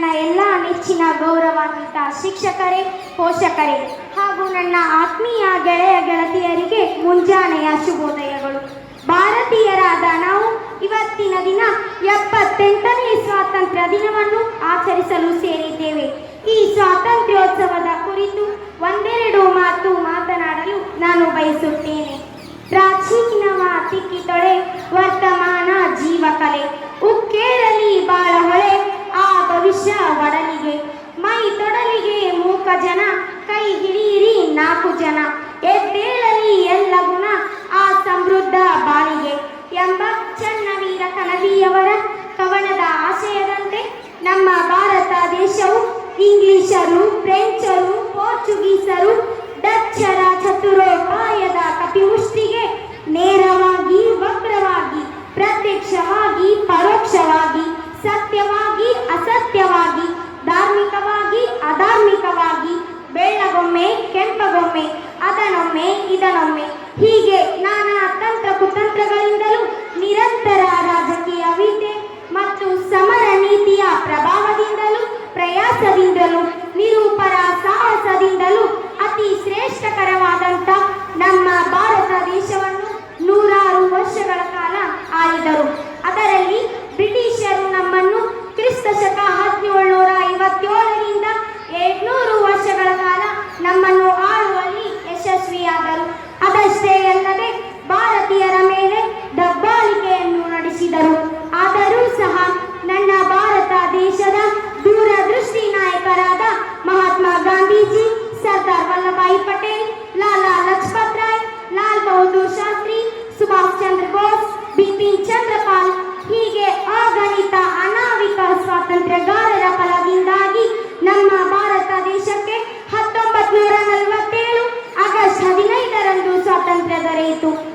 ನನ್ನ ಎಲ್ಲ ನೆಚ್ಚಿನ ಗೌರವಾನ್ವಿತ ಶಿಕ್ಷಕರೇ, ಪೋಷಕರೇ ಹಾಗೂ ನನ್ನ ಆತ್ಮೀಯ ಗೆಳೆಯ ಗೆಳತಿಯರಿಗೆ ಮುಂಜಾನೆಯ ಶುಭೋದಯಗಳು. ಭಾರತೀಯರಾದ ನಾವು ಇವತ್ತಿನ ದಿನ ಎಪ್ಪತ್ತೆಂಟನೇ ಸ್ವಾತಂತ್ರ್ಯ ದಿನವನ್ನು ಆಚರಿಸಲು ಸೇರಿದ್ದೇವೆ. ಈ ಸ್ವಾತಂತ್ರ್ಯೋತ್ಸವದ ಕುರಿತು ಒಂದೆರಡು ಮಾತು ಮಾತನಾಡಲು ನಾನು ಬಯಸುತ್ತೇನೆ. ಪ್ರಾಚೀನವ ತಿಕ್ಕಿತೊಳೆ, ವರ್ತಮಾನ ಜೀವಕಲೆ ಮೂಕ ಜನ ಕೈ ಹಿಡಿಯಿರಿ ನಾಲ್ಕು ಜನ. ಎದ್ದೇಳಲಿ ಎಲ್ಲ ಗುಣ ಆ ಸಮೃದ್ಧ ಧಾರ್ಮಿಕವಾಗಿ ಅಧಾರ್ಮಿಕವಾಗಿ ಬೆಳ್ಳಗೊಮ್ಮೆ ಕೆಂಪಗೊಮ್ಮೆ ಅದನೊಮ್ಮೆ ಇದನೊಮ್ಮೆ ಹೀಗೆ tu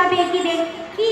হবে কি দেখ কি